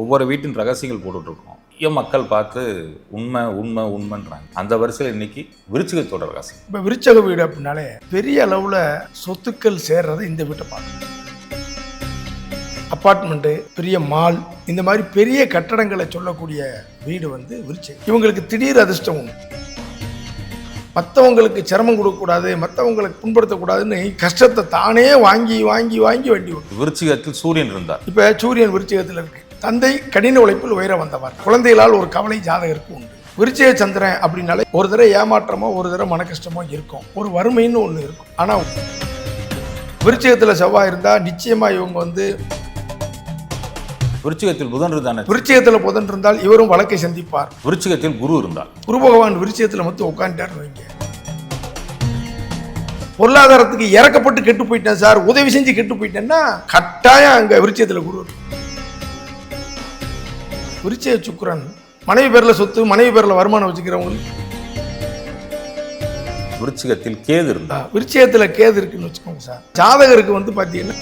ஒவ்வொரு வீட்டின் ரகசியங்கள் போட்டுட்ருக்கோம். நிறைய மக்கள் பார்த்து உண்மை உண்மை உண்மைன்றாங்க. அந்த வரிசையில் இன்னைக்கு விருச்சிகத்தோட ரகசியம். இப்போ விருச்சக வீடு அப்படின்னாலே பெரிய அளவில் சொத்துக்கள் சேர்றதை இந்த வீட்டை பார்க்கணும் அப்பார்ட்மெண்ட்டு பெரிய மால் இந்த மாதிரி பெரிய கட்டடங்களை சொல்லக்கூடிய வீடு வந்து விருச்சகம். இவங்களுக்கு திடீர் அதிர்ஷ்டம் உண்டு. மற்றவங்களுக்கு சிரமம் கொடுக்கக்கூடாது மற்றவங்களுக்கு புண்படுத்தக்கூடாதுன்னு கஷ்டத்தை தானே வாங்கி வாங்கி வாங்கி வண்டி விருச்சிகத்தில் சூரியன் இருந்தார். இப்போ சூரியன் விருச்சிகத்தில் இருக்கு. தந்தை கடின உழைப்பில் உயர வந்தவர். குழந்தைகளால் ஒரு கவலை ஜாதகருக்கு உண்டு. விருச்சிக சந்திரன் அப்படின்னாலே ஒரு தடவை ஏமாற்றமோ ஒரு தடவை மன கஷ்டமோ இருக்கும். ஒரு வறுமைன்னு ஒன்று இருக்கும். ஆனால் விருச்சிகத்தில் செவ்வாய் இருந்தால் நிச்சயமாக இவங்க வந்து விருச்சிகத்தில் புதன் இருந்தானே விருச்சிகத்தில் புதன் இருந்தால் இவரும் வழக்கை சந்திப்பார். விருச்சிகத்தில் குரு இருந்தார் குரு பகவான் விருச்சிகத்தில் மட்டும் உட்காந்துட்டாருன்னு வைங்க. பொருளாதாரத்துக்கு இறக்கப்பட்டு கெட்டு போயிட்டேன் சார் உதவி செஞ்சு கெட்டு போயிட்டேன்னா கட்டாயம் அங்கே விருச்சிகத்தில் குரு இருக்கும். விருச்சிக சுக்கிரன் மனைவி பேரில் சொத்து மனைவி பேரில் வருமானம் வச்சுக்கிறவங்களுக்கு விருச்சிகத்தில் கேது இருந்தார் விருச்சிகத்தில் கேது இருக்குன்னு வச்சுக்கோங்க சார். ஜாதகருக்கு வந்து பார்த்தீங்கன்னா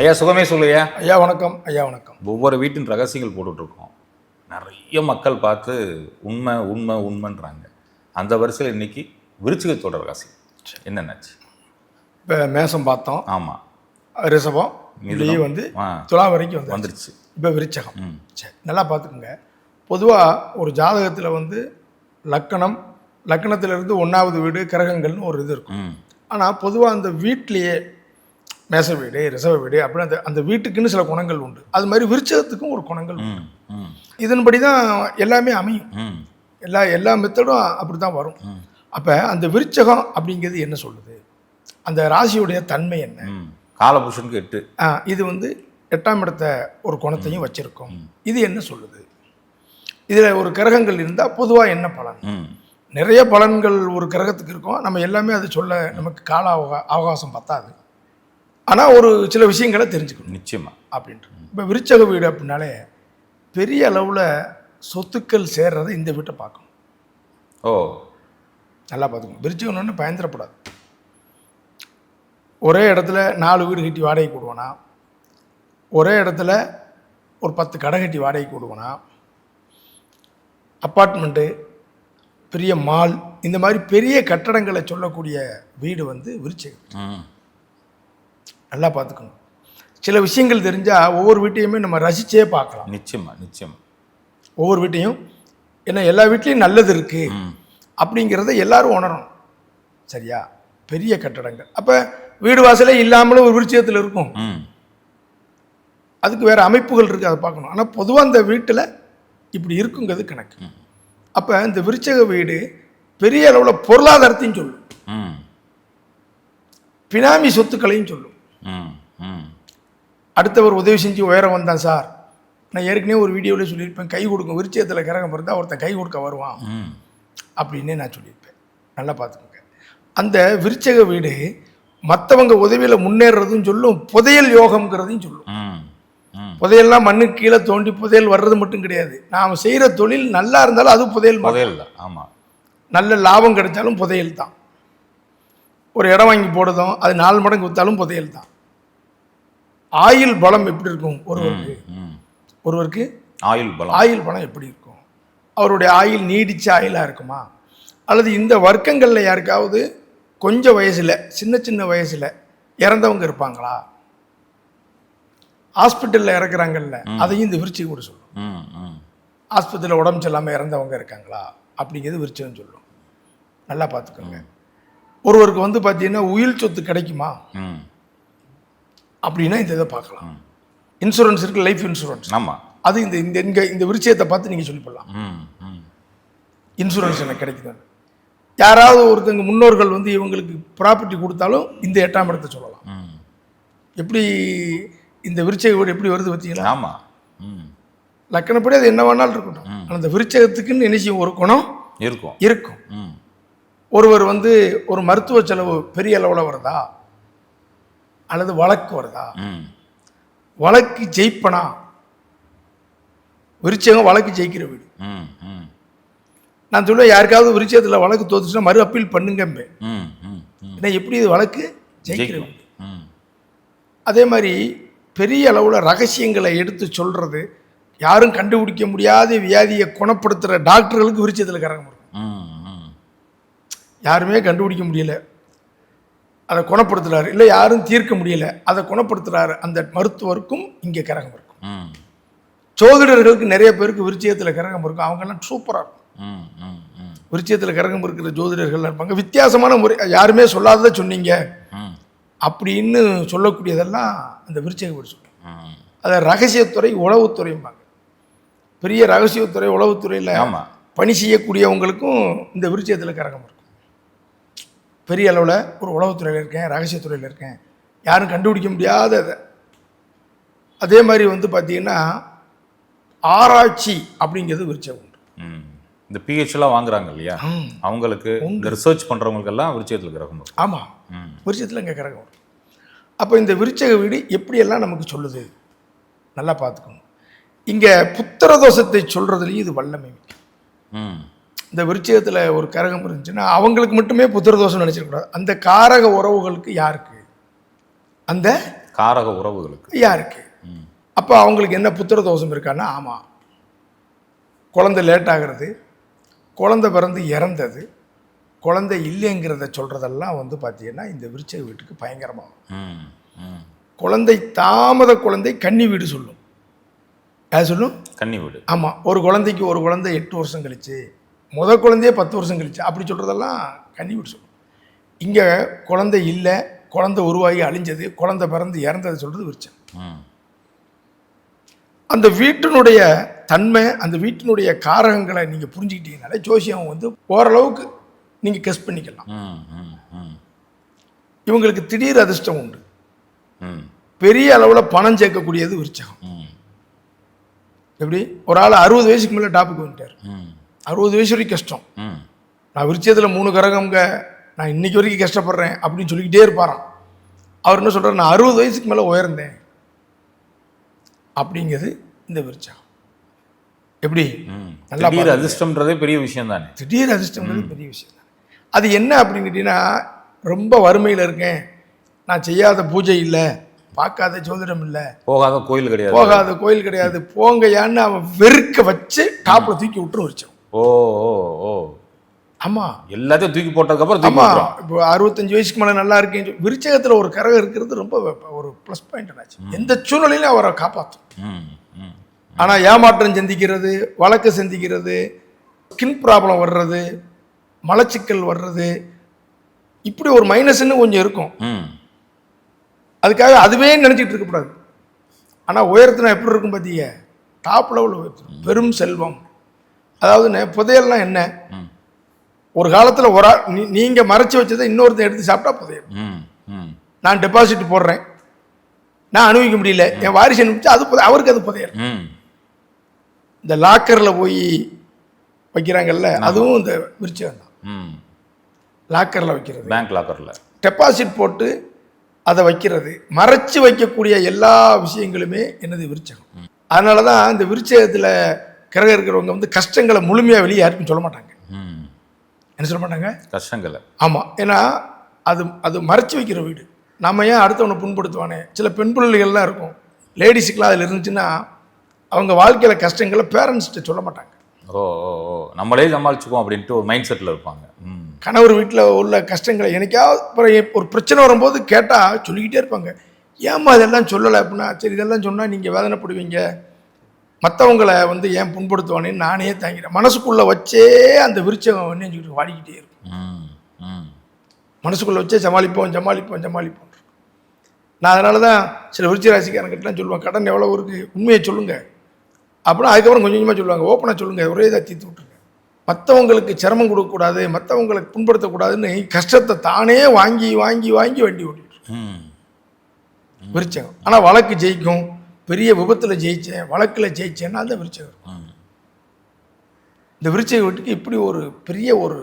ஐயா சுகமே சொல்லுயா ஐயா வணக்கம். ஐயா வணக்கம். ஒவ்வொரு வீட்டின் ரகசியங்கள் போட்டுட்ருக்கோம். நிறைய மக்கள் பார்த்து உண்மை உண்மை உண்மைன்றாங்க. அந்த வரிசையில் இன்னைக்கு விருச்சிகத்தோட ரகசியம். என்னென்னாச்சு? இப்போ மேசம் பார்த்தோம். ஆமாம் ரிஷபம். இப்படியே வந்து துலா வரைக்கும் வந்து வந்துருச்சு. இப்போ விருச்சகம். சரி நல்லா பார்த்துக்குங்க. பொதுவாக ஒரு ஜாதகத்தில் வந்து லக்கணம் லக்கணத்திலிருந்து ஒன்றாவது வீடு கிரகங்கள்னு ஒரு இது இருக்கும். ஆனால் பொதுவாக அந்த வீட்லேயே மேச வீடு ரிசவ வீடு அப்படின்னு அந்த அந்த வீட்டுக்குன்னு சில குணங்கள் உண்டு. அது மாதிரி விருச்சகத்துக்கும் ஒரு குணங்கள் உண்டு. இதன்படி தான் எல்லாமே அமையும். எல்லா எல்லா மெத்தடும் அப்படி தான் வரும். அப்போ அந்த விருச்சகம் அப்படிங்கிறது என்ன சொல்லுது? அந்த ராசியுடைய தன்மை என்ன? ம் காலபுருஷனுக்கு எட்டு. இது வந்து எட்டாம் இடத்த ஒரு குணத்தையும் வச்சிருக்கும். இது என்ன சொல்லுது? இதில் ஒரு கிரகங்கள் இருந்தால் பொதுவாக என்ன பலன்? நிறைய பலன்கள் ஒரு கிரகத்துக்கு இருக்கும். நம்ம எல்லாமே அது சொல்ல நமக்கு கால அவகா- அவகாசம் பத்தாது. ஆனால் ஒரு சில விஷயங்களை தெரிஞ்சுக்கணும். நிச்சயமா. அப்படின்ட்டு இப்போ விருச்சக வீடு அப்படின்னாலே பெரிய அளவில் சொத்துக்கள் சேர்றதை இந்த வீட்டை பார்க்கணும். ஓ. நல்லா பார்த்துக்கணும். விருச்சகம்னு பயந்துடக்கூடாது ஒரே இடத்துல நாலு வீடு கட்டி வாடகைக்கு விடுவானா ஒரே இடத்துல ஒரு பத்து கடை கட்டி வாடகைக்கு விடுவானா அப்பார்ட்மெண்ட்டு பெரிய மால் இந்த மாதிரி பெரிய கட்டடங்களை சொல்லக்கூடிய வீடு வந்து விருச்சகம். நல்லா பார்த்துக்கணும். சில விஷயங்கள் தெரிஞ்சால் ஒவ்வொரு வீட்டையுமே நம்ம ரசிச்சே பார்க்கலாம். நிச்சயமா நிச்சயமா. ஒவ்வொரு வீட்டையும் ஏன்னா எல்லா வீட்லேயும் நல்லது இருக்குது அப்படிங்கிறத எல்லாரும் உணரணும். சரியா? பெரிய கட்டடங்கள். அப்போ வீடு வாசலே இல்லாமலும் ஒரு விருட்சத்தில் இருக்கும். அதுக்கு வேறு அமைப்புகள் இருக்குது அதை பார்க்கணும். ஆனால் பொதுவாக அந்த வீட்டில் இப்படி இருக்குங்கிறது கணக்கு. அப்போ இந்த விருச்சக வீடு பெரிய அளவில் பொருளாதாரத்தையும் சொல்லும். ம். பினாமி சொத்துக்களையும் சொல்லும். அடுத்தவர் உதவி செஞ்சு உயர வந்தான் சார். நான் ஏற்கனவே ஒரு வீடியோவில் சொல்லியிருப்பேன் கை கொடுக்கும். விருச்சயத்தில் கிரகம் இருந்தால் ஒருத்தன் கை கொடுக்க வருவான். அப்படின்னே நான் சொல்லியிருப்பேன். நல்லா பார்த்துக்கோங்க. அந்த விருச்சக வீடு மற்றவங்க உதவியில் முன்னேறதும் சொல்லும் புதையல் யோகம்ங்கிறதையும் சொல்லும். புதையல்லாம் மண்ணுக்கு கீழே தோண்டி புதையல் வர்றது மட்டும் கிடையாது. நாம் செய்கிற தொழில் நல்லா இருந்தாலும் அது புதையல். புதையல் தான் ஆமாம் நல்ல லாபம் கிடைச்சாலும் புதையல் தான். ஒரு இடம் வாங்கி போடுறதும் அது நாலு மடங்கு விற்றாலும் புதையல் தான். ஆயுள் பலம் எப்படி இருக்கும் ஒருவருக்கு? ஒருவருக்கு ஆயுள் பலம். ஆயுள் பலம் எப்படி இருக்கும்? அவருடைய ஆயுள் நீடிச்ச ஆயுளாக இருக்குமா? அல்லது இந்த வர்க்கங்களில் யாருக்காவது கொஞ்சம் வயசில் சின்ன சின்ன வயசில் இறந்தவங்க இருப்பாங்களா? ஹாஸ்பிட்டலில் இறக்குறாங்கல்ல அதையும் இந்த விருச்சிகம் கூட சொல்லும். ஆஸ்பத்திரியில் உடம்பு சரியில்லாமல் இறந்தவங்க இருக்காங்களா? அப்படிங்கிறது விருச்சிகம் சொல்லும். நல்லா பார்த்துக்கோங்க. ஒருவருக்கு வந்து பார்த்தீங்கன்னா உயிர் சொத்து கிடைக்குமா? அப்படின்னா இந்த இதை பார்க்கலாம். இன்சூரன்ஸ் இருக்குது லைஃப் இன்சூரன்ஸ். ஆமாம் அது இந்த இந்த இந்த விருச்சியத்தை பார்த்து நீங்கள் சொல்லி போடலாம். இன்சூரன்ஸ் எனக்கு கிடைக்குது. யாராவது ஒருத்தங்க முன்னோர்கள் வந்து இவங்களுக்கு ப்ராப்பர்ட்டி கொடுத்தாலும் இந்த எட்டாம் இடத்தை சொல்லலாம். எப்படி இந்த விருச்சக வீடு எப்படி வருது பார்த்தீங்களா? ஆமாம் ம். லக்கணப்படி அது என்ன வேணாலும் இருக்கட்டும். ஆனால் அந்த விருச்சகத்துக்குன்னு நினைச்சு ஒரு குணம் இருக்கும். இருக்கும். ஒருவர் வந்து ஒரு மருத்துவ செலவு பெரிய அளவில் வருதா? அல்லது வழக்கு வருதா? ம். வழக்கு ஜெயிப்பனா? விருச்சகம் வழக்கு ஜெயிக்கிற வீடு. ம் ம். நான் சொல்லுவேன் யாருக்காவது விருச்சகத்தில் வழக்கு தோத்துச்சுன்னா மறு அப்பீல் பண்ணுங்கம்பே ம் ம் ம். ஏன்னா எப்படி இது வழக்கு? ஜெயிக்கிற ஜெயிக்கும். வீடு ம். அதே மாதிரி பெரிய அளவில் ரகசியங்களை எடுத்து சொல்கிறது யாரும் கண்டுபிடிக்க முடியாத வியாதியை குணப்படுத்துகிற டாக்டர்களுக்கு விருச்சத்தில் கரகம் இருக்கும். யாருமே கண்டுபிடிக்க முடியல. அதை குணப்படுத்துறாரு. இல்லை யாரும் தீர்க்க முடியல. அதை குணப்படுத்துறாரு. அந்த மருத்துவருக்கும் இங்கே கரகம் இருக்கும். ஜோதிடர்களுக்கு நிறைய பேருக்கு விருச்சியத்தில் கரகம் இருக்கும். அவங்கெல்லாம் சூப்பராக இருக்கும். விருச்சியத்தில் கரகம் இருக்கிற ஜோதிடர்கள் இருப்பாங்க. வித்தியாசமான முறை யாருமே சொல்லாததை சொன்னீங்க. ம் அப்படின்னு சொல்லக்கூடியதெல்லாம் அந்த விருச்சிக ம் அதை ரகசியத்துறை உளவுத்துறைம்பாங்க. பெரிய ரகசியத்துறை உளவுத்துறையில் ஆமாம் பணி செய்யக்கூடியவங்களுக்கும் இந்த விருச்சியத்தில் கரகம் இருக்கும். பெரிய அளவில் ஒரு உளவுத்துறையில் இருக்கேன் ரகசியத்துறையில் இருக்கேன். யாரும் கண்டுபிடிக்க முடியாத அதே மாதிரி வந்து பார்த்தீங்கன்னா ஆராய்ச்சி அப்படிங்கிறது விருச்சம் உண்டு. ம். இந்த பிஹெச்லாம் வாங்குறாங்க இல்லையா. அவங்களுக்கு இந்த ரிசர்ச் பண்ணுறவங்களுக்கெல்லாம் விருச்சியத்தில் கிரகம் ஆமாம் விருச்சத்தில் இங்கே கரகம் அப்போ இந்த விருச்சக வீடு எப்படியெல்லாம் நமக்கு சொல்லுது? நல்லா பார்த்துக்கணும் இங்கே புத்திர தோஷத்தை சொல்கிறதுலையும் இது வல்லமை இந்த விருச்சகத்தில் ஒரு கரகம் இருந்துச்சுன்னா அவங்களுக்கு மட்டுமே புத்திர தோஷம் நினச்சிடக்கூடாது அந்த காரக உறவுகளுக்கு யாருக்கு? அந்த காரக உறவுகளுக்கு. யாருக்கு? அப்போ அவங்களுக்கு என்ன புத்திர தோஷம் இருக்கான்னா ஆமாம் குழந்தை லேட் ஆகிறது குழந்தை பிறந்து இறந்தது. குழந்தை இல்லைங்கிறத சொல்கிறதெல்லாம் வந்து பார்த்தீங்கன்னா இந்த விருச்சக வீட்டுக்கு பயங்கரமாகும். குழந்தை தாமத குழந்தை கன்னி வீடு சொல்லும். யார் சொல்லும்? கன்னி வீடு. ஆமாம் ஒரு குழந்தைக்கு ஒரு குழந்தை எட்டு வருஷம் கழிச்சு முத குழந்தையே பத்து வருஷம் கழிச்சு அப்படி சொல்கிறதெல்லாம் கன்னி வீடு சொல்லும். இங்கே குழந்தை இல்லை குழந்தை உருவாகி அழிஞ்சது குழந்தை பிறந்து இறந்தது சொல்கிறது விருச்சம் அந்த வீட்டினுடைய தன்மை அந்த வீட்டினுடைய காரகங்களை நீங்கள் புரிஞ்சுக்கிட்டீங்கனாலே ஜோசியம் வந்து ஓரளவுக்கு நீங்கள் கெஸ் பண்ணிக்கலாம். இவங்களுக்கு திடீர் அதிர்ஷ்டம் உண்டு. பெரிய அளவில் பணம் சேர்க்கக்கூடியது விருச்சகம். எப்படி? ஒரு ஆள் அறுபது வயசுக்கு மேலே டாப்புக்கு வந்துட்டார். அறுபது வயசு வரைக்கும் கஷ்டம். நான் விருச்சத்தில் மூணு கரகம்ங்க நான் இன்னைக்கு வரைக்கும் கஷ்டப்படுறேன் அப்படின்னு சொல்லிக்கிட்டே இருப்பாராம். அவர் என்ன சொல்கிறார் நான் அறுபது வயசுக்கு மேலே உயர்ந்தேன். அப்படிங்கிறது இந்த விருச்சகம். எப்படி? நல்லா திடீர் அதிர்ஷ்டம்ன்றதே பெரிய விஷயம் தானே? திடீர் அதிர்ஷ்டங்கிறது பெரிய விஷயம் தான். அது என்ன அப்படின்னு கேட்டிங்கன்னா ரொம்ப வறுமையில் இருக்கேன். நான் செய்யாத பூஜை இல்லை. பார்க்காத ஜோதிடம் இல்லை. போகாத கோயில் கிடையாது. போகாத கோயில் கிடையாது. போங்கயான்னு அவன் வெறுக்க வச்சு டாப்பில் தூக்கி விட்டுரு வச்சோம் ஓ ஓ ஓ. ஆமாம் எல்லாத்தையும் தூக்கி போட்டதுக்கப்புறம் தூக்கி ஆமாம். இப்போ அறுபத்தஞ்சு வயசுக்கு மேலே நல்லா இருக்கேன் விருச்சகத்தில் ஒரு கரகம் இருக்கிறது ரொம்ப ஒரு ப்ளஸ் பாயிண்ட் ஆச்சு. எந்த சூழ்நிலையிலும் அவரை காப்பாற்றும் ஆனால் ஏமாற்றம் சந்திக்கிறது வழக்கு சந்திக்கிறது ஸ்கின் ப்ராப்ளம் வர்றது மலச்சிக்கல் வர்றது இப்படி ஒரு மைனஸ்ன்னு கொஞ்சம் இருக்கும். ம். அதுக்காக அதுவே நினச்சிட்டு இருக்கக்கூடாது ஆனால் உயரத்தினா எப்படி இருக்கும் பார்த்தீங்க டாப் லெவல் உயர்த்தும் பெரும் செல்வம். அதாவது நெ- புதையல்னா என்ன? ஒரு காலத்தில் ஒரு நீங்கள் மறைச்சி வச்சதை இன்னொருத்தன் எடுத்து சாப்பிட்டா புதையல். ம் ம். நான் டெபாசிட் போடுறேன். நான் அனுபவிக்க முடியல. என் வாரிசு அனுப்பிச்சு அது புதை- அவருக்கு அது புதையல். இந்த லாக்கரில் போய் வைக்கிறாங்கல்ல அதுவும் இந்த விருச்சகம் தான். லாக்கரில் வைக்கிறது. பேங்க் லாக்கரில் டெபாசிட் போட்டு அதை வைக்கிறது. மறைச்சு வைக்கக்கூடிய எல்லா விஷயங்களுமே என்னது விருச்சகம். அதனால தான் இந்த விருச்சகத்தில் கிரகம் இருக்கிறவங்க வந்து கஷ்டங்களை முழுமையாக வெளியே யாருக்கும் சொல்ல மாட்டாங்க. ம். என்ன சொல்ல மாட்டாங்க? கஷ்டங்களை. ஆமாம் ஏன்னா அது அது மறைச்சு வைக்கிற வீடு. நம்ம ஏன் அடுத்தவனை புண்படுத்துவானே? சில பெண் பிள்ளைகள்லாம் இருக்கும். லேடிஸுக்கெலாம் அதில் இருந்துச்சுன்னா அவங்க வாழ்க்கையில் கஷ்டங்களை பேரண்ட்ஸ்கிட்ட சொல்ல மாட்டாங்க. ஓ நம்மளே சமாளிச்சுக்குவோம் அப்படின்ட்டு ஒரு மைண்ட் செட்டில் இருப்பாங்க. கணவர் வீட்டில் உள்ள கஷ்டங்களை எனக்காவது ஒரு பிரச்சனை வரும்போது கேட்டால் சொல்லிக்கிட்டே இருப்பாங்க. ஏம்மா இதெல்லாம் சொல்லலை அப்படின்னா சரி இதெல்லாம் சொன்னால் நீங்கள் வேதனைப்படுவீங்க. மற்றவங்களை வந்து ஏன் புண்படுத்துவானேன்னு நானே தாங்கிறேன் மனசுக்குள்ளே வச்சே அந்த விருச்சகம் வந்து சொல்லிட்டு வாடிக்கிட்டே இருக்கும். மனசுக்குள்ளே வச்சே சமாளிப்போம் சமாளிப்போம் சமாளிப்போம். நான் அதனால தான் சில விருச்சிக ராசிக்காரங்கிட்டலாம் சொல்லுவேன் கடன் எவ்வளோ இருக்குது உண்மையை சொல்லுங்கள் அப்படின்னா அதுக்கப்புறம் கொஞ்சம் கொஞ்சமாக சொல்லுவாங்க. ஓப்பனாக சொல்லுங்கள் ஒரே இதாக தீர்த்து விட்ருங்க மற்றவங்களுக்கு சிரமம் கொடுக்கக்கூடாது. மற்றவங்களுக்கு புண்படுத்தக்கூடாதுன்னு கஷ்டத்தை தானே வாங்கி வாங்கி வாங்கி வண்டி ஓட்டிட்டு ம். விருச்சகம். ஆனால் வழக்கு ஜெயிக்கும். பெரிய விபத்தில் ஜெயிச்சேன் வழக்கில் ஜெயிச்சேன்னா அந்த விருச்சகம் ம் இந்த விருச்சிக வீட்டுக்கு இப்படி ஒரு பெரிய ஒரு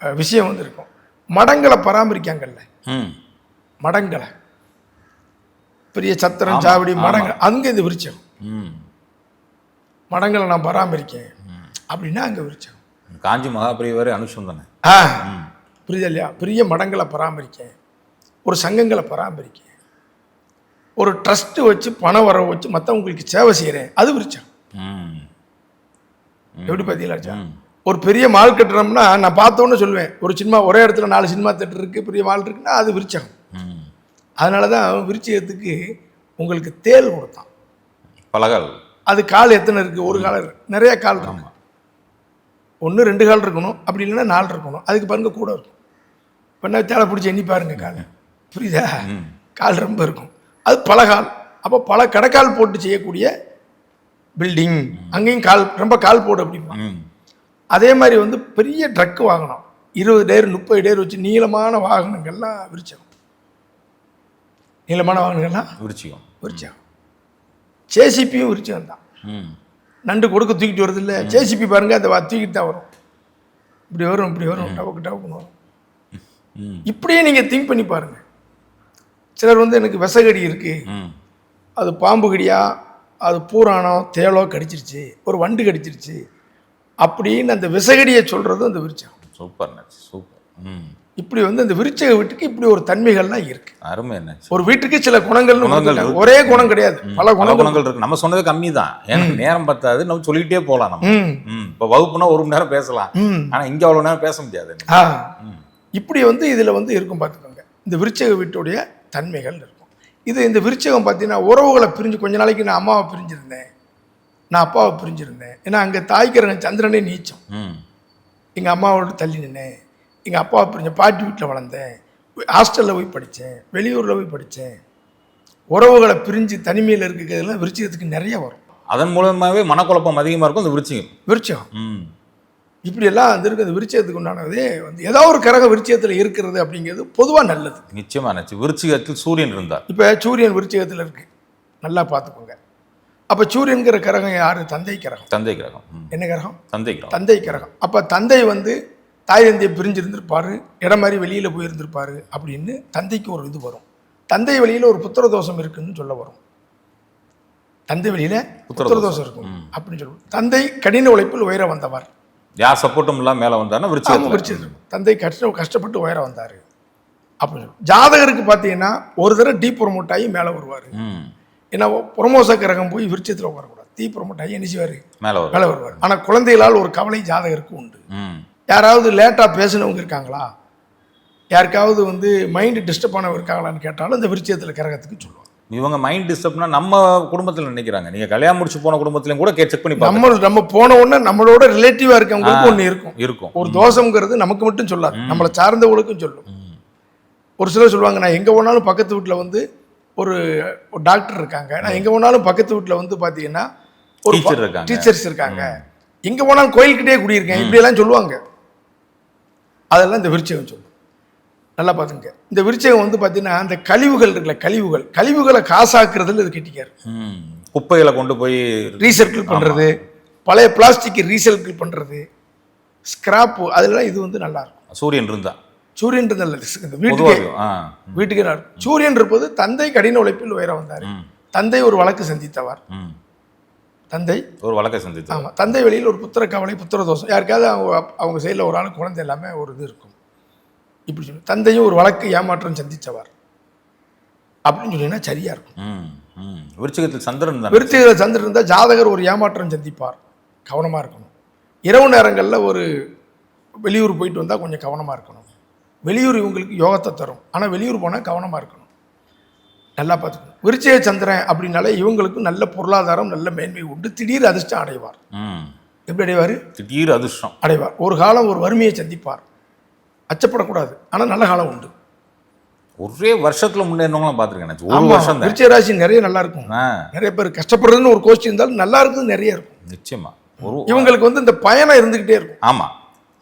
விஷயம் வந்து இருக்கும். மடங்களை பராமரிக்காங்கல்ல. ம். மடங்களை. பெரிய சத்திரம் சாவடி. மடங்கள். அங்கே இந்த விருச்சகம். ம். மடங்களை நான் பராமரிக்கேன். அப்படின்னா அங்கே விருச்சகம் காஞ்சி மகாபிரிவர் அனுஷம் தானே? ஆ புரியுதா இல்லையா? பெரிய மடங்களை பராமரிக்கேன். ஒரு சங்கங்களை பராமரிக்கேன். ஒரு ட்ரஸ்ட்டு வச்சு பணம் வர வச்சு மற்றவங்களுக்கு சேவை செய்கிறேன் அது விருச்சகம் ம். எப்படி பார்த்தீங்களா ஒரு பெரிய மால் கட்டுறோம்னா நான் பார்த்தோன்னு சொல்லுவேன். ஒரு சினிமா ஒரே இடத்துல நாலு சினிமா தேட்டர் இருக்குது பெரிய மால் இருக்குன்னா அது விருச்சகம் அதனால தான் விருச்சகத்துக்கு உங்களுக்கு தேல் கொடுத்தான். பலகால். அது கால் எத்தனை இருக்குது ஒரு கால். நிறைய கால் இருக்கு. ஒன்று ரெண்டு கால் இருக்கணும். அப்படி இல்லைன்னா நாலு இருக்கணும். அதுக்கு பாருங்க கூட இருக்கும். என்ன தேலை பிடிச்சி எண்ணி பாருங்க கால். புரியுதா? கால் ரொம்ப இருக்கும். அது பல கால். அப்போ பல கடைக்கால் போட்டு செய்யக்கூடிய பில்டிங். அங்கேயும் கால் ரொம்ப கால் போடு அப்படிமா அதே மாதிரி வந்து பெரிய ட்ரக் வாகனம் இருபது டேர் முப்பது டேர் வச்சு நீளமான வாகனங்கள்லாம் விரிச்சகம் நீளமான வாகனங்கள்லாம் விருச்சிகம் விரிச்சகம் ஜேசிபியும் விரிச்சகம் தான். ம். நண்டு கொடுக்க தூக்கிட்டு வருது இல்லை ஜேசிபி பாருங்க அந்த வா- தூக்கிட்டு தான் வரும். இப்படி வரும் இப்படி வரும் டவுக்கு டவுக்குன்னு வரும். இப்படியே நீங்கள் திங்க் பண்ணி பாருங்க. சிலர் வந்து எனக்கு விசகடி இருக்கு. ம். அது பாம்பு கடியா அது பூரானோ தேளோ கடிச்சிருச்சு ஒரு வண்டு கடிச்சிருச்சு. அப்படின்னு அந்த விசகடியை சொல்றது அந்த விருச்சகம். Super super. ம். இப்படி வந்து அந்த விருச்சக வீட்டுக்கு இப்படி ஒரு தன்மைகள்லாம் இருக்கு. அருமை என்னாச்சு ஒரு வீட்டுக்கு சில குணங்கள்னு குணங்கள். ஒரே குணம் கிடையாது. பல குணங்கள் இருக்கு. நம்ம சொன்னது கம்மி தான் ஏன்னா நேரம் பத்தாது. நம்ம சொல்லிக்கிட்டே போகலாம் நம்ம. இப்போ வகுப்புனா ஒரு மணி நேரம் பேசலாம். ம். ஆனா இங்க அவ்வளவு நேரம் பேச முடியாது. இப்படி வந்து இதில் வந்து இருக்கும் பார்த்துக்கோங்க. இந்த விருச்சக வீட்டுடைய தன்மைகள் இருக்கும். இது இந்த விருச்சகம் பார்த்தீங்கன்னா உறவுகளை பிரிஞ்சு கொஞ்ச நாளைக்கு நான் அம்மாவை பிரிஞ்சிருந்தேன். நான் அப்பாவை பிரிஞ்சிருந்தேன். ஏன்னா அங்கே தாய்க்கிறவங்க சந்திரனே நீச்சம். எங்கள் அம்மாவோட தள்ளி நின்னேன். எங்கள் அப்பாவை பிரிஞ்ச பாட்டி வீட்டில் வளர்ந்தேன். ஹாஸ்டலில் போய் படித்தேன் வெளியூரில் போய் படித்தேன் உறவுகளை பிரிஞ்சு தனிமையில் இருக்கிறதுலாம் விருச்சகத்துக்கு நிறைய வரும். அதன் மூலமாவே மனக்குழப்பம் அதிகமா இருக்கும் அந்த விருச்சிகம். விருச்சகம். ம். இப்படியெல்லாம் வந்து இருக்குது. விருச்சகத்துக்கு உண்டானதே வந்து ஏதோ ஒரு கரகம் விருச்சகத்தில் இருக்கிறது அப்படிங்கிறது பொதுவாக நல்லது. நிச்சயமா நச்சு விருச்சிகத்தில் சூரியன் இருந்தார். இப்போ சூரியன் விருச்சிகத்தில் இருக்கு. நல்லா பார்த்துக்கோங்க. அப்போ சூரியன்கிற கிரகம் யார்? தந்தை கிரகம். தந்தை கிரகம். என்ன கிரகம்? தந்தை கிரகம். தந்தை கிரகம். அப்போ தந்தை வந்து தாய் தந்தையை பிரிஞ்சிருந்திருப்பாரு இடம் மாதிரி வெளியில் போயிருந்திருப்பாரு அப்படின்னு தந்தைக்கு ஒரு இது வரும். தந்தை வழியில் ஒரு புத்திர தோஷம் இருக்குன்னு சொல்ல வரும். தந்தை வழியில் புத்திர தோஷம் இருக்கும் அப்படின்னு சொல்லுவோம். தந்தை கடின உழைப்பில் உயர வந்தவர். யார் சப்போர்ட்டும் இல்லாம மேல விருச்சிகத்தில் விருச்சிகம் தந்தை கஷ்ட கஷ்டப்பட்டு உயர வந்தார். அப்படின்னு ஜாதகருக்கு பார்த்தீங்கன்னா ஒரு தடவை டீ ப்ரொமோட் ஆகி மேலே வருவார். ஏன்னா புறமோச கிரகம் போய் விருச்சத்தில் உட்காரக்கூடாது. தீ ப்ரொமோட் ஆகி என்ன செய்வார் மேல வருவார். ஆனால் குழந்தைகளால் ஒரு கவலை ஜாதகருக்கு உண்டு. யாராவது லேட்டாக பேசினவங்க இருக்காங்களா? யாருக்காவது வந்து மைண்டு டிஸ்டர்ப் ஆனவங்க இருக்காங்களான்னு கேட்டாலும் இந்த விருச்சியத்தில் கிரகத்துக்கு சொல்லுவாங்க. இவங்க மைண்ட் டிஸ்டர்ப்னா நம்ம குடும்பத்துல நினைக்கிறாங்க. நீங்க கல்யாணம் முடிச்சு போன குடும்பத்திலயும் கூட செக் பண்ணி நம்ம நம்ம போன உடனே நம்மளோட ரிலேட்டிவாக இருக்கவங்களுக்கு ஒன்று இருக்கும். இருக்கும். ஒரு தோஷங்கிறது நமக்கு மட்டும் சொல்லாது. நம்மளை சார்ந்தவங்களுக்கும் சொல்லும். ஒரு சிலர் சொல்லுவாங்க நான் எங்கே போனாலும் பக்கத்து வீட்டில் வந்து ஒரு டாக்டர் இருக்காங்க. நான் எங்கே போனாலும் பக்கத்து வீட்டில் வந்து பார்த்தீங்கன்னா ஒரு டீச்சர் இருக்காங்க. டீச்சர்ஸ் இருக்காங்க. எங்கே போனாலும் கோயில்கிட்டே குடியிருக்கேன். இப்படியெல்லாம் சொல்லுவாங்க. அதெல்லாம் இந்த விருச்சகம் சொல்லும். நல்லா பார்த்துங்க. இந்த விருச்சகம் வந்து பார்த்தீங்கன்னா அந்த கழிவுகள் இருக்குல்ல கழிவுகள். கழிவுகளை காசாக்குறதுல இது கெட்டிக்காரு. ம். குப்பைகளை கொண்டு போய் ரீசைக்கிள் பண்ணுறது பழைய பிளாஸ்டிக்கை ரீசைக்கிள் பண்ணுறது ஸ்கிராப்பு அதெல்லாம் இது வந்து நல்லா இருக்கும் சூரியன் இருந்தா சூரியன் இந்த வீட்டுக்கே வீட்டுக்கே சூரியன் இருப்பது தந்தை கடின உழைப்பில் உயர வந்தார். தந்தை ஒரு வழக்கு சந்தித்தவர். தந்தை? ஒரு வழக்கை சந்தித்து ஆமாம் தந்தை வெளியில் ஒரு புத்திர கவலை புத்திர தோஷம். யாருக்காவது அவங்க அவங்க சைடில் ஒரு ஆள் குழந்தை எல்லாமே ஒரு இது இருக்கும். இப்படி சொல்லி தந்தையும் ஒரு வழக்கு ஏமாற்றம் சந்தித்தவர். அப்படின்னு சொன்னீங்கன்னா சரியா இருக்கும். ம் ம். விருச்சிகத்தில் சந்திரன் தான். விருச்சிகத்தில் சந்திரன் இருந்தால் ஜாதகர் ஒரு ஏமாற்றம் சந்திப்பார். கவனமாக இருக்கணும். இரவு நேரங்களில் ஒரு வெளியூர் போயிட்டு வந்தால் கொஞ்சம் கவனமாக இருக்கணும். வெளியூர் இவங்களுக்கு யோகத்தை தரும். ஆனால் வெளியூர் போனால் கவனமாக இருக்கணும். நல்லா பார்த்துக்கணும் விருச்சிக சந்திரன் அப்படின்னாலே இவங்களுக்கு நல்ல பொருளாதாரம் நல்ல மேன்மை உண்டு. திடீர் அதிர்ஷ்டம் அடைவார். ம். எப்படி அடைவார்? திடீர் அதிர்ஷ்டம். அடைவார். ஒரு காலம் ஒரு வறுமையை சந்திப்பார். அச்சப்படக்கூடாது. ஆனால் நல்ல காலம் உண்டு. ஒரே வருஷத்துல முன்னேறினவங்களாம் பார்த்துருக்கேன். ஒரு வருஷம் விருச்சிக ராசி நிறைய நல்லா இருக்கும். நிறைய பேர் கஷ்டப்படுறதுன்னு ஒரு கோஷ்டி இருந்தாலும் நல்லா இருக்குது நிறைய இருக்கும். நிச்சயமா. ஒரு இவங்களுக்கு வந்து இந்த பயணம் இருந்துகிட்டே இருக்கும். ஆமா.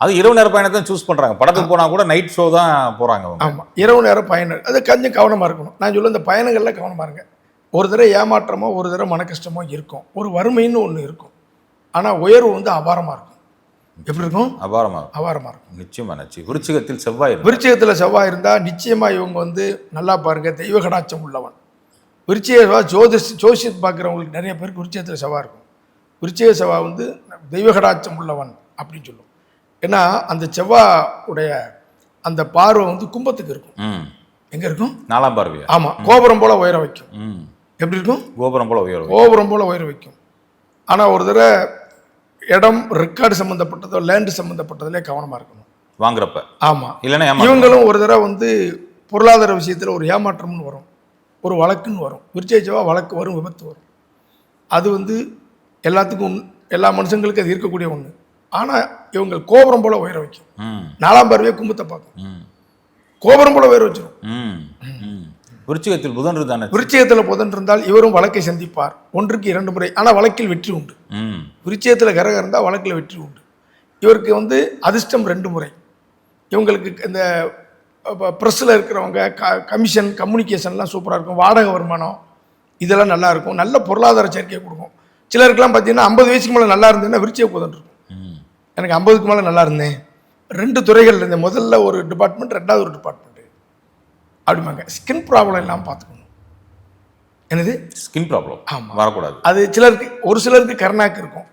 அது இரவு நேர பயணத்தை சூஸ் பண்றாங்க. படத்துக்கு போனா கூட நைட் ஷோ தான் போறாங்க அவங்க. ஆமாம் இரவு நேரம் பயணம் அது கொஞ்சம் கவனமாக இருக்கணும். நான் சொல்ல இந்த பயணங்கள்ல கவனமாக இருங்க. ஒரு தடவை ஏமாற்றமோ ஒரு தடவை மன கஷ்டமோ இருக்கும். ஒரு வறுமைன்னு ஒன்று இருக்கும். ஆனால் உயர்வு வந்து அபாரமாக இருக்கும். எப்படி இருக்கும்? அபாரமா இருக்கும். அபாரமாக இருக்கும். நிச்சயமா நச்சு விருச்சிகத்தில் செவ்வாய் விருச்சிகத்தில் செவ்வாய் இருந்தால் நிச்சயமாக இவங்க வந்து நல்லா பாருங்க தெய்வ கடாட்சம் உள்ளவன். விருச்சிக ஜோதிஷ் ஜோசியத் பார்க்குறவங்களுக்கு நிறைய பேருக்கு விருச்சிகத்தில் செவ்வாய் இருக்கும். விருச்சிக செவ்வாய் வந்து தெய்வ கடாட்சம் உள்ளவன் அப்படின்னு சொல்லும் ஏன்னா அந்த செவ்வாய் உடைய அந்த பார்வை வந்து கும்பத்துக்கு இருக்கும். ம். எங்க இருக்கும்? நாலாம் பார்வையா? ஆமா கோபுரம் போல உயர வைக்கும். எப்படி இருக்கும்? கோபுரம் போல உயர்வு கோபுரம் போல உயர வைக்கும். ஆனா ஒரு தடவை இடம் ரெக்கார்டு சம்மந்தப்பட்டதோ லேண்டு சம்மந்தப்பட்டதுல கவனமா இருக்கணும். வாங்குறப்ப. ஆமா. இல்லைன்னா இவங்களும் ஒரு தடவை வந்து பொருளாதார விஷயத்துல ஒரு ஏமாற்றம்னு வரும். ஒரு வழக்குன்னு வரும். விருச்சேச்சவா வழக்கு வரும் விபத்து வரும். அது வந்து எல்லாத்துக்கும் எல்லா மனுஷங்களுக்கும் அது இருக்கக்கூடிய ஒண்ணு. ஆனா இவங்க கோபுரம் போல உயர வைக்கும். நாலாம் பார்வையை கும்பத்தை பார்க்கும். கோபுரம் போல உயர வச்சிடும் விருச்சிகத்தில் புதன் இருந்தானே விருச்சயத்துல புதன் இருந்தால் இவரும் வழக்கை சந்திப்பார். ஒன்றுக்கு இரண்டு முறை. ஆனா வழக்கில் வெற்றி உண்டு. ம். விருச்சயத்துல கிரகம் இருந்தால் வழக்கில் வெற்றி உண்டு. இவருக்கு வந்து அதிர்ஷ்டம் ரெண்டு முறை. இவங்களுக்கு இந்த ப்ரெஸ்ஸில் இருக்கிறவங்க க கமிஷன் கம்யூனிகேஷன்லாம் சூப்பராக இருக்கும். வாடகை வருமானம் இதெல்லாம் நல்லா இருக்கும். நல்ல பொருளாதார சேர்க்கையை கொடுக்கும். சிலருக்குலாம் பார்த்தீங்கன்னா ஐம்பது வயசுக்கு மேலே நல்லா இருந்ததுன்னா விருச்சிய புதன் இருக்கும். எனக்கு ஐம்பதுக்கு மேலே நல்லா இருந்தேன். ரெண்டு துறைகள் இருந்தேன். முதல்ல ஒரு டிபார்ட்மெண்ட் ரெண்டாவது ஒரு டிபார்ட்மெண்ட் அப்படிம்பாங்க. ஸ்கின் ப்ராப்ளம் இல்லாமல் பார்த்துக்கணும். என்னது? ஸ்கின் ப்ராப்ளம் ஆமா. வரக்கூடாது. அது சிலருக்கு ஒரு சிலருக்கு கர்நாக்கு இருக்கும்.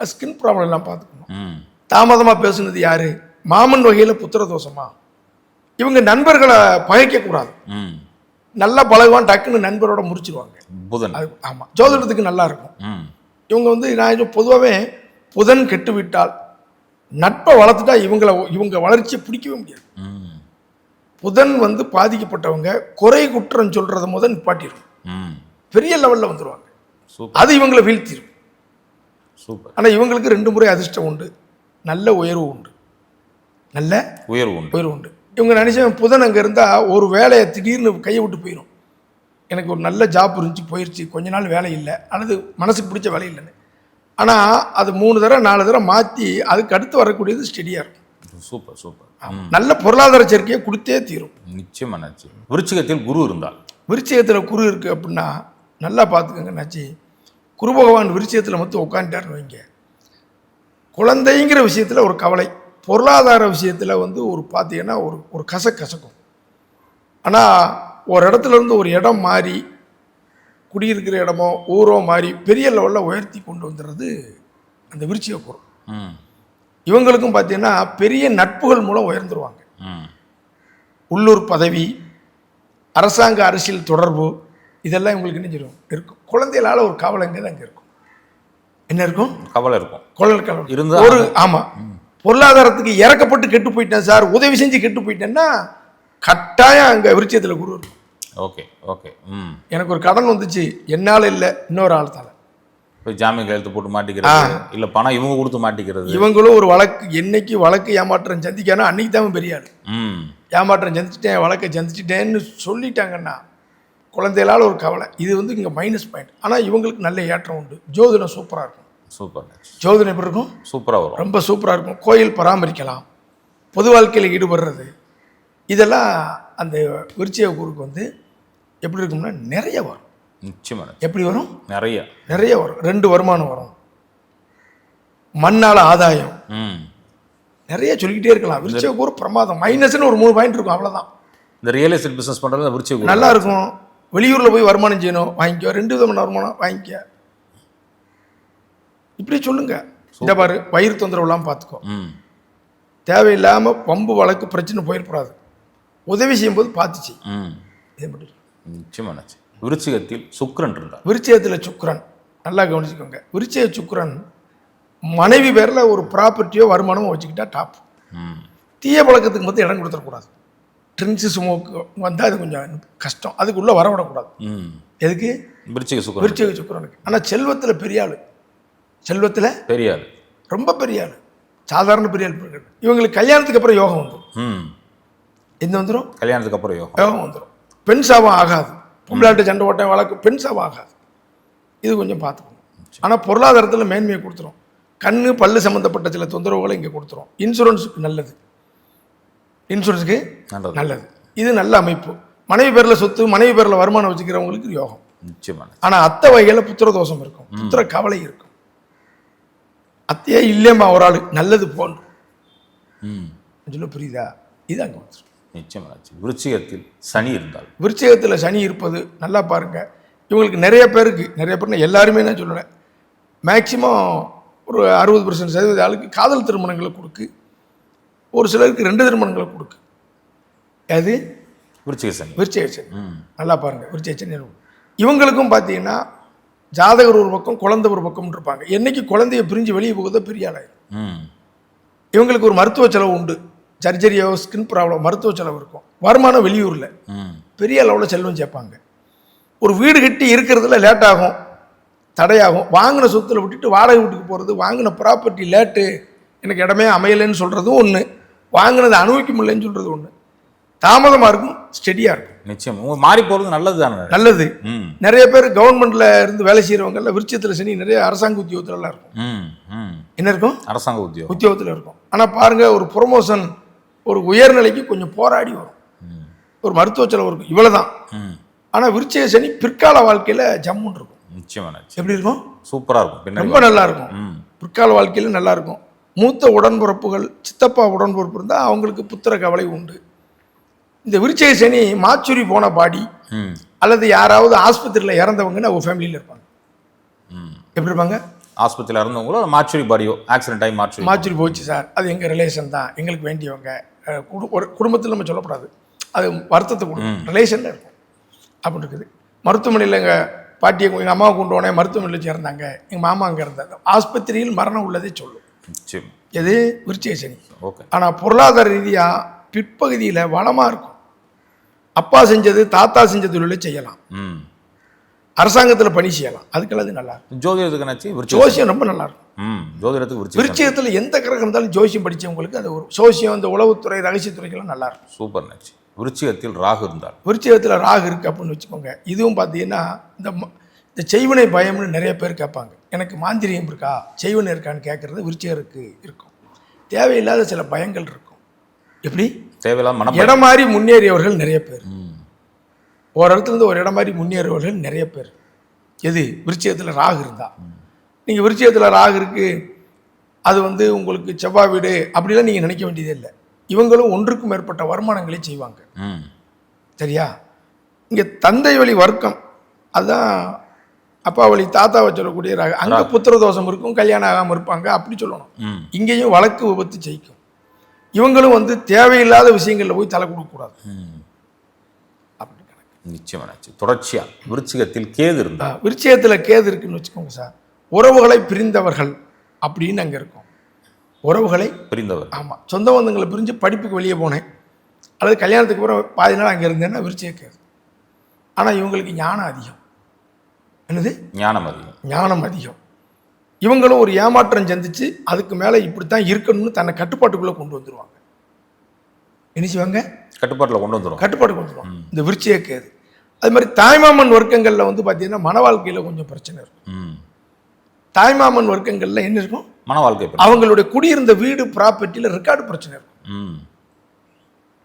ஸ்கின் ப்ராப்ளம் எல்லாம் பார்த்துக்கணும். ம். தாமதமாக பேசுனது யாரு? மாமன் வகையில் புத்திர தோஷமா இவங்க நண்பர்களை பகைக்கக்கூடாது. ம். நல்லா பழகுவான் டக்குன்னு நண்பரோட முடிச்சிருவாங்க புதன். அது ஆமாம் ஜோதிடத்துக்கு நல்லா இருக்கும். ம். இவங்க வந்து நான் பொதுவாகவே புதன் கெட்டு விட்டால் நட்பை வளர்த்துட்டா இவங்கள இவங்க வளர்ச்சியை பிடிக்கவே முடியாது. ம். புதன் வந்து பாதிக்கப்பட்டவங்க குறை குற்றம் சொல்றத முதல் நிப்பாட்டிடும் ம். பெரிய லெவலில் வந்துருவாங்க. சூப்பர். அது இவங்களை வீழ்த்திடும் சூப்பர். ஆனால் இவங்களுக்கு ரெண்டு முறை அதிர்ஷ்டம் உண்டு. நல்ல உயர்வு உண்டு. நல்ல உயர்வு உண்டு. உயர்வு உண்டு. இவங்க நினைச்சவன் புதன் அங்கே இருந்தால் ஒரு வேலையை திடீர்னு கையை விட்டு போயிடும் எனக்கு ஒரு நல்ல ஜாப் இருந்துச்சு போயிடுச்சு கொஞ்ச நாள் வேலை இல்லை. அல்லது மனசுக்கு பிடிச்ச வேலை இல்லைன்னு. ஆனால் அது மூணு தடவை நாலு தடவை மாற்றி அதுக்கு அடுத்து வரக்கூடியது ஸ்டெடியாக இருக்கும் சூப்பர். சூப்பர் நல்ல பொருளாதார சேர்க்கையை கொடுத்தே தீரும். நிச்சயமா நச்சு. விருச்சிகத்தில் குரு இருந்தால். விருச்சிகத்தில் குரு இருக்குது அப்படின்னா நல்லா பார்த்துக்கோங்க நாச்சி. குரு பகவான் விருச்சிகத்தில் மட்டும் உட்காந்துட்டாருன்னு வைங்க. குழந்தைங்கிற விஷயத்தில் ஒரு கவலை. பொருளாதார விஷயத்தில் வந்து ஒரு பார்த்தீங்கன்னா ஒரு ஒரு கச கசக்கும். ஆனால் ஒரு இடத்துல இருந்து ஒரு இடம் மாறி குடியிருக்கிற இடமோ ஊரோ மாறி பெரிய லெவலில் உயர்த்தி கொண்டு வந்துடுறது அந்த விருச்சிக ம். இவங்களுக்கும் பார்த்தீங்கன்னா பெரிய நட்புகள் மூலம் உயர்ந்துருவாங்க. ம். உள்ளூர் பதவி அரசாங்க அரசியல் தொடர்பு இதெல்லாம் இவங்களுக்கு என்ன செய்யும்? இருக்கும். குழந்தைகளால் ஒரு கவலைங்கிறது அங்கே இருக்கும். என்ன இருக்கும்? கவலை இருக்கும். குழல் கவலை இருந்தா- ஒரு ஆமாம் பொருளாதாரத்துக்கு இறக்கப்பட்டு கெட்டு போயிட்டேன் சார் உதவி செஞ்சு கெட்டு போயிட்டேன்னா கட்டாயம் அங்கே விருச்சியத்தில் குரு இருக்கும். Okay okay. ம். எனக்கு ஒரு கடன் வந்துச்சு. என்னால் இல்லை. இன்னொரு ஆள் தானே இப்போ ஜாமீன் கையெழுத்து போட்டு மாட்டிக்கிறது. இல்ல பணம் இவங்க கொடுத்து மாட்டிக்கிறது. இவங்களும் ஒரு வழக்கு என்னைக்கு வழக்கு ஏமாற்றம் சந்திக்கானோ? அன்னைக்கு தான் பெரிய ஆள். ம். ஏமாற்றம் சந்திச்சிட்டேன் வழக்கை சந்திச்சிட்டேன்னு சொல்லிட்டாங்கன்னா குழந்தைகளால் ஒரு கவலை. இது வந்து இங்கே மைனஸ் பாயிண்ட் ஆனால் இவங்களுக்கு நல்ல ஏற்றம் உண்டு. ஜோதிடம் சூப்பராக இருக்கும். சூப்பர் ஜோதிடம் எப்படி இருக்கும்? சூப்பரா வரும். ரொம்ப சூப்பராக இருக்கும். கோயில் பராமரிக்கலாம். பொது வாழ்க்கையில் ஈடுபடுறது. இதெல்லாம் அந்த விருச்சிக குருக்கு வந்து எப்படி இருக்கும்னா நிறைய வரும். நிச்சயமா நச்சு. எப்படி வரும்? நிறைய. நிறைய வரும். ரெண்டு வருமானம் வரும். மண்ணால் ஆதாயம். ம். நிறைய சொல்லிக்கிட்டே இருக்கலாம். விருச்சிக குரு பிரமாதம். மைனஸ்னு ஒரு மூணு பாயிண்ட் இருக்கும். அவ்வளோதான் இந்த ரியல் எஸ்டேட் பிசினஸ் பண்றது விருச்சிக நல்லா இருக்கும். வெளியூரில் போய் வருமானம் செய்யணும். வாங்கிக்கோ. ரெண்டு விதமான வருமானம் வாங்கிக்க. இப்படி சொல்லுங்க. இந்த பாரு. வயிறு தொந்தரவு இல்லாமல் பார்த்துக்கோ தேவையில்லாமல் பம்பு வழக்கு பிரச்சனை போயிடக்கூடாது. உதவி செய்யும்போது பார்த்து செய். ம். இதை மட்டும் நிச்சயமா நச்சு விருச்சிகத்தில் சுக்கிரன் இருந்தார். விருச்சிகத்தில் சுக்கிரன். நல்லா கவனிச்சுக்கோங்க. விருச்சிக சுக்கிரன் மனைவி பேரில் ஒரு ப்ராப்பர்ட்டியோ வருமானமோ வச்சுக்கிட்டா டாப் ம். தீய பழக்கத்துக்கு மட்டும் இடம் கொடுத்துடக்கூடாது. ட்ரிங்க்ஸு ஸ்மோக்கு வந்தால் அது கொஞ்சம் கஷ்டம். அதுக்குள்ளே வரவிடக்கூடாது ம். எதுக்கு? விருச்சிக சுக்கிரன் விருச்சிக சுக்கிரனுக்கு. ஆனால் செல்வத்தில் பெரிய ஆள். செல்வத்தில் பெரிய ஆள். ரொம்ப பெரிய ஆள். சாதாரண பெரிய ஆள். இவங்களுக்கு கல்யாணத்துக்கு அப்புறம் யோகம் வந்துடும் ம். எந்த வந்துடும் கல்யாணத்துக்கு அப்புறம் யோகம். யோகம் வந்துடும் பெண் சாபம் ஆகாது. பொம்பளாட்டு சண்டை ஓட்டம் வழக்கு. பெண் சாபம் ஆகாது. இது கொஞ்சம் பார்த்துக்கணும். ஆனால் பொருளாதாரத்தில் மேன்மையை கொடுத்துரும். கண்ணு பல்லு சம்மந்தப்பட்ட சில தொந்தரவுகளை இங்கே கொடுத்துரும். இன்சூரன்ஸுக்கு நல்லது. இன்சூரன்ஸுக்கு நல்லது. நல்லது. இது நல்ல அமைப்பு. மனைவி பேரில் சொத்து மனைவி பேரில் வருமானம் வச்சுக்கிறவங்களுக்கு யோகம். நிச்சயமா நச்சு. ஆனால் அத்தை வகையில் புத்திர தோஷம் இருக்கும் புத்திர கவலை இருக்கும். அத்தையே இல்லையம்மா ஒரு ஆள். நல்லது போன்று. புரியுதா? இது அங்கே வந்துடும் நிச்சயமா நச்சு. விருச்சிகத்தில் சனி இருந்தால். விருச்சிகத்தில் சனி இருப்பது நல்லா பாருங்க. இவங்களுக்கு நிறைய பேருக்கு நிறைய பேர் எல்லாருமே நான் சொல்லுவேன் மேக்சிமம் ஒரு அறுபது பர்சன்ட் சதவீத ஆளுக்கு காதல் திருமணங்களை கொடுக்கு. ஒரு சிலருக்கு ரெண்டு திருமணங்களை கொடுக்கு. அது விருச்சிக சனி. விருச்சிக சனி. நல்லா பாருங்க. விருச்சிக சனி. இவங்களுக்கும் பார்த்தீங்கன்னா ஜாதகர் ஒரு பக்கம் குழந்தை ஒரு பக்கம் இருப்பாங்க. என்னைக்கு குழந்தைய பிரிஞ்சு வெளியே போகுதோ பெரிய ஆளாயிரும். ம். இவங்களுக்கு ஒரு மருத்துவ செலவு உண்டு. சர்ஜரியோ ஸ்கின் ப்ராப்ளம் மருத்துவ செலவு இருக்கும். வருமானம் வெளியூரில். பெரிய அளவில் செல்வம் சேர்ப்பாங்க. ஒரு வீடு கட்டி இருக்கிறதுல லேட் ஆகும் தடையாகும். வாங்கின சொத்துல விட்டுட்டு வாடகை வீட்டுக்கு போகிறது வாங்கின ப்ராப்பர்ட்டி லேட்டு எனக்கு இடமே அமையலைன்னு சொல்கிறதும் ஒன்று வாங்கினதை அனுபவிக்க முடியலன்னு சொல்கிறது ஒன்று தாமதமாக இருக்கும் ஸ்டெடியாக இருக்கும். நிச்சயம். மாறி போகிறது நல்லது தானே? நல்லது. நிறைய பேர் கவர்மெண்ட்ல இருந்து வேலை செய்கிறவங்கல்ல விருச்சத்தில் சனி நிறைய அரசாங்க உத்தியோகத்துலலாம் இருக்கும். ம் ம். என்ன இருக்கும்? அரசாங்க உத்தியோகம். உத்தியோகத்தில் இருக்கும். ஆனால் பாருங்க ஒரு ப்ரொமோஷன் ஒரு உயர்நிலைக்கு கொஞ்சம் போராடி வரும். ஒரு மருத்துவ செலவு இருக்கும். இவ்வளவுதான். ம். ஆனால் விருச்சிக சனி பிற்கால வாழ்க்கையில் ஜம்முன்னு இருக்கும். நிச்சயமா நிச்சயம். எப்படி இருக்கும்? சூப்பராக இருக்கும். ரொம்ப நல்லா இருக்கும். பிற்கால வாழ்க்கையில் நல்லா இருக்கும். மூத்த உடன்பிறப்புகள் சித்தப்பா உடன்பிறப்பு இருந்தால் அவங்களுக்கு புத்திர கவலை உண்டு. இந்த விருச்சிக சனி மாச்சுரி போன பாடி அல்லது யாராவது ஆஸ்பத்திரியில் இறந்தவங்கன்னு அவங்க ஃபேமிலியில் இருப்பாங்க. எப்படி இருப்பாங்க? ஆஸ்பத்திரியில் இருந்தவங்களோ மாச்சுரி பாடியோ ஆக்சிடென்ட் ஆகி மாச்சுரி மாச்சுரி போச்சு சார். அது எங்கள் ரிலேஷன் தான். எங்களுக்கு வேண்டியவங்க. ஒரு குடும்பத்தில் நம்ம சொல்லக்கூடாது அது வருத்தத்தை கொடுக்கும் ரிலேஷனில் இருக்கும். அப்படின்னு இருக்குது. மருத்துவமனையில் எங்கள் பாட்டியை எங்கள் அம்மாவை கொண்டு போனேன் மருத்துவமனையில் சேர்ந்தாங்க. எங்கள் மாமா அங்கே இருந்தாங்க ஆஸ்பத்திரியில் மரணம் உள்ளதே சொல்லும். எது? விருச்சிக சனி. ஓகே. ஆனால் பொருளாதார ரீதியாக பிற்பகுதியில் வளமாக இருக்கும். அப்பா செஞ்சது தாத்தா செஞ்ச தொழிலை செய்யலாம். ம். அரசாங்கத்தில் பணி செய்யலாம். அதுக்கெல்லாம் அது நல்லா இருக்கும். ஜோதிடத்துக்கு ஜோசியம் ரொம்ப நல்லா இருக்கும். ஜோதிடத்துக்கு விருச்சிக விருச்சிகத்தில் எந்த கிரகம் இருந்தாலும் ஜோசியம் படித்தவங்களுக்கு அது ஒரு ஜோசியம் இந்த உளவுத்துறை ரகசியத்துறைக்கெல்லாம் நல்லா இருக்கும். சூப்பர் நச்சு விருச்சிகத்தில் ராகு இருந்தால். விருச்சிகத்தில் ராகு இருக்குது அப்படின்னு வச்சுக்கோங்க. இதுவும் பார்த்தீங்கன்னா இந்த ம- இந்த செய்வினை பயம்னு நிறைய பேர் கேட்பாங்க. எனக்கு மாந்திரியம் இருக்கா? செய்வினை இருக்கான்னு கேட்குறது விருச்சிகருக்கு இருக்கும். தேவையில்லாத சில பயங்கள் இருக்கும். எப்படி? தேவையில்லாம இடம் மாறி முன்னேறியவர்கள் நிறைய பேர். ஒரு இடத்துல இருந்து ஒரு இடம் மாதிரி முன்னேறியவர்கள் நிறைய பேர். எது? விருச்சிகத்தில் ராகு இருந்தா. நீங்கள் விருச்சிகத்தில் ராகு இருக்கு அது வந்து உங்களுக்கு செவ்வாய் வீடு அப்படிலாம் நீங்கள் நினைக்க வேண்டியதே இல்லை. இவங்களும் ஒன்றுக்கும் மேற்பட்ட வருமானங்களை செய்வாங்க. ம். சரியா? இங்கே தந்தை வழி வர்க்கம் அதுதான் அப்பா வழி தாத்தாவை சொல்லக்கூடிய ராகு. அங்கே புத்திர தோஷம் இருக்கும் கல்யாணம் ஆகாமல் இருப்பாங்க அப்படி சொல்லணும். இங்கேயும் வழக்கு விபத்து ஜெயிக்கும். இவங்களும் வந்து தேவையில்லாத விஷயங்களில் போய் தலை கொடுக்கக்கூடாது ம். அப்படி கணக்கு. நிச்சயமா நச்சு தொடர்ச்சியா. விருச்சிகத்தில் கேது இருந்தால் விருச்சிகத்தில் கேது இருக்குன்னு வச்சுக்கோங்க சார். உறவுகளை பிரிந்தவர்கள் அப்படின்னு அங்கே இருக்கும். உறவுகளை பிரிந்தவர் ஆமாம் சொந்த பந்தங்களை பிரிஞ்சு படிப்புக்கு வெளியே போனேன். அல்லது கல்யாணத்துக்கு அப்புறம் பாதி நாள் அங்கே இருந்தேன்னா விருச்சிக கேது. ஆனால் இவங்களுக்கு ஞானம் அதிகம். என்னது? ஞானம் அதிகம். ஞானம் அதிகம். இவங்களும் ஒரு ஏமாற்றம் சந்திச்சு அதுக்கு மேலே இப்படித்தான் இருக்கணும்னு தன்னை கட்டுப்பாட்டுக்குள்ளே கொண்டு வந்துருவாங்க. என்ன செய்வாங்க? கட்டுப்பாட்டில் கொண்டு வந்துடும் கட்டுப்பாடு கொண்டு வருவாங்க இந்த விருச்சிக கேது. அது மாதிரி தாய்மாமன் வர்க்கங்களில் வந்து பார்த்தீங்கன்னா மன வாழ்க்கையில் கொஞ்சம் பிரச்சனை இருக்கும். தாய்மாமன் வர்க்கங்களில் என்ன இருக்கும்? மன வாழ்க்கை. அவங்களுடைய குடியிருந்த வீடு ப்ராப்பர்ட்டியில் ரெக்கார்டு பிரச்சனை இருக்கும். ம்.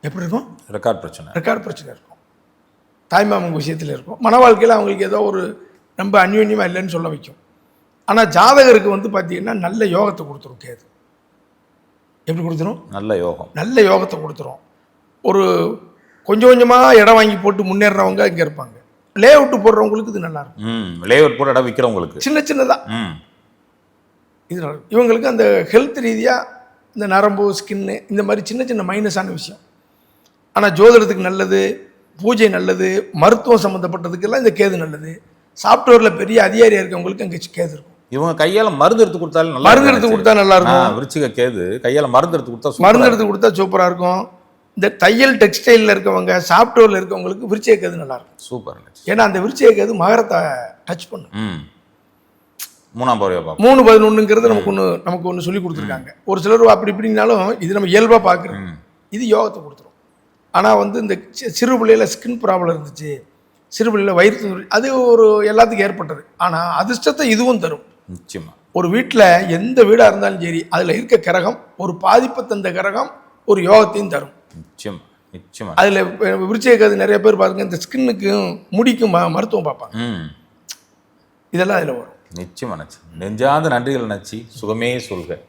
எப்படி இருக்கும்? ரெக்கார்ட் பிரச்சனை. ரெக்கார்டு பிரச்சனை இருக்கும். தாய்மாமன் விஷயத்தில் இருக்கும். மன வாழ்க்கையில் அவங்களுக்கு ஏதோ ஒரு ரொம்ப அந்யோன்யமாக இல்லைன்னு சொல்ல வைக்கும். ஆனால் ஜாதகருக்கு வந்து பார்த்தீங்கன்னா நல்ல யோகத்தை கொடுத்துரும் கேது. எப்படி கொடுத்துரும்? நல்ல யோகம். நல்ல யோகத்தை கொடுத்துரும். ஒரு கொஞ்சம் கொஞ்சமாக இடம் வாங்கி போட்டு முன்னேறவங்க இங்கே இருப்பாங்க. லே அவுட்டு போடுறவங்களுக்கு இது நல்லா இருக்கும். ம் லேஅவுட் போட்டு இடம் விற்கிறவங்களுக்கு சின்ன சின்னதாக ம். இது. இவங்களுக்கு அந்த ஹெல்த் ரீதியாக இந்த நரம்பு ஸ்கின்னு இந்த மாதிரி சின்ன சின்ன மைனஸான விஷயம். ஆனால் ஜோதிடத்துக்கு நல்லது பூஜை நல்லது மருத்துவம் சம்மந்தப்பட்டதுக்கெல்லாம் இந்த கேது நல்லது. சாஃப்ட்வேரில் பெரிய அதிகாரியாக இருக்கவங்களுக்கு அங்கே கேது இருக்கும். இவங்க கையால மருந்து எடுத்து கொடுத்தாலும் நல்லா மருந்து எடுத்து கொடுத்தா நல்லா இருக்கும். விருச்சிக கேது கையால மருந்து எடுத்து கொடுத்தா மருந்து எடுத்து கொடுத்தா சூப்பராக இருக்கும். இந்த தையல் டெக்ஸ்டைலில் இருக்கவங்க சாஃப்ட்வேரில் இருக்கவங்களுக்கு விருச்சிக கேது நல்லா இருக்கும் இருக்கும். சூப்பர். ஏன்னா அந்த விருச்சிக கேது மகரத்தை டச் பண்ணும். மூணாம் பார்ப்போம். மூணு பதினொன்றுங்கிறது நமக்கு ஒன்று நமக்கு ஒன்று சொல்லி கொடுத்துருக்காங்க. ஒரு சிலர் அப்படி இப்படின்னாலும் இது நம்ம இயல்பாக பார்க்குறோம் இது யோகத்தை கொடுத்துரும். ஆனால் வந்து இந்த சிறு பிள்ளையில ஸ்கின் ப்ராப்ளம் இருந்துச்சு சிறு பிள்ளையில தொந்தரவு, அது ஒரு எல்லாத்துக்கும் ஏற்பட்டது. ஆனால் அதிர்ஷ்டத்தை இதுவும் தரும். நிச்சயமா. ஒரு வீட்டில் எந்த வீடாக இருந்தாலும் சரி அதில் இருக்க கிரகம் ஒரு பாதிப்பை தந்த கிரகம் ஒரு யோகத்தையும் தரும். நிச்சயமா நிச்சயமா. அதில் விருச்சிகாது நிறைய பேர் பாருங்க இந்த ஸ்கின்னுக்கும் முடிக்கும் மருத்துவம் பார்ப்பாங்க. ம். இதெல்லாம் அதில் வரும். நிச்சயமா நச்சு நெஞ்சாத நன்றிகள் நச்சு. சுகமே சொல்க.